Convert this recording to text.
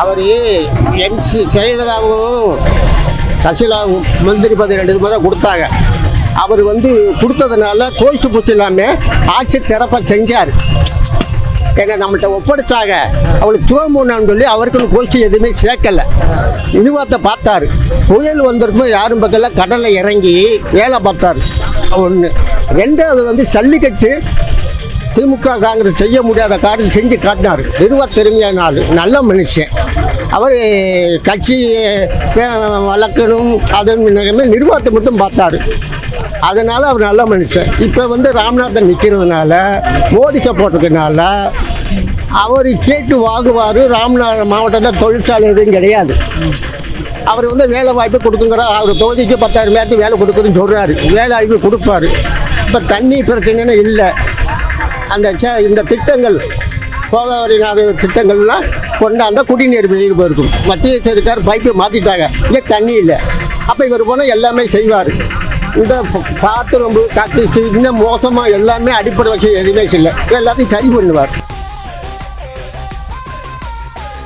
அவர் MC ஜெயலலிதாவும் சசிகலாவும் மந்திரி பதவி ரெண்டு பேரும் தான் கொடுத்தாங்க. அவர் வந்து கொடுத்ததுனால கோயிச்சு பூச்சி இல்லாமல் ஆட்சி திறப்ப செஞ்சார். ஏன்னா நம்மள்ட்ட ஒப்படைச்சாங்க. அவளுக்கு துவமுன்னு சொல்லி அவருக்குன்னு கோஷ்டி எதுவுமே சேர்க்கலை. இனிவாத்தை பார்த்தாரு. புயல் வந்திருக்கும் யாரும் பக்கத்தில் கடலில் இறங்கி வேலை பார்த்தாரு. ஒன்று ரெண்டாவது வந்து சல்லிக்கட்டு திமுக காங்கிரஸ் செய்ய முடியாத காரியம் செஞ்சு காட்டினார். இதுவாக திறமையான ஆள். நல்ல மனுஷன். அவர் கட்சி வளர்க்கணும் அதன் நிர்வாகத்தை மட்டும் பார்த்தாரு. அதனால் அவர் நல்ல மனுஷன். இப்போ வந்து ராம்நாதன் நிற்கிறதுனால மோடி சப்போர்ட்டுக்குனால அவர் கேட்டு வாங்குவார் ராம்நாத மாவட்டத்தில் தொழிற்சாலை எதுவும் கிடையாது. அவர் வந்து வேலை வாய்ப்பு கொடுக்குங்கிற அவர் தொகுதிக்கு பத்தாயிரம் பேர்த்து வேலை கொடுக்குறதுன்னு சொல்கிறாரு வேலை வாய்ப்பு கொடுப்பாரு. இப்போ தண்ணி பிரச்சனைன்னு இல்லை. அந்த இந்த திட்டங்கள் கோதாவரி நாடு திட்டங்கள்லாம் கொண்டாந்த குடிநீர் வெளியில் இருக்கும் மத்திய சர்க்கார் பைப்பு மாற்றிட்டாங்க இங்கே தண்ணி இல்லை. அப்போ இவர் போனால் எல்லாமே செய்வார். இந்த பாத்திரம் கத்து இன்னும் மோசமாக எல்லாமே அடிப்படை வசதி எதுவுமே இல்லை எல்லாத்தையும் சரி பண்ணுவார்.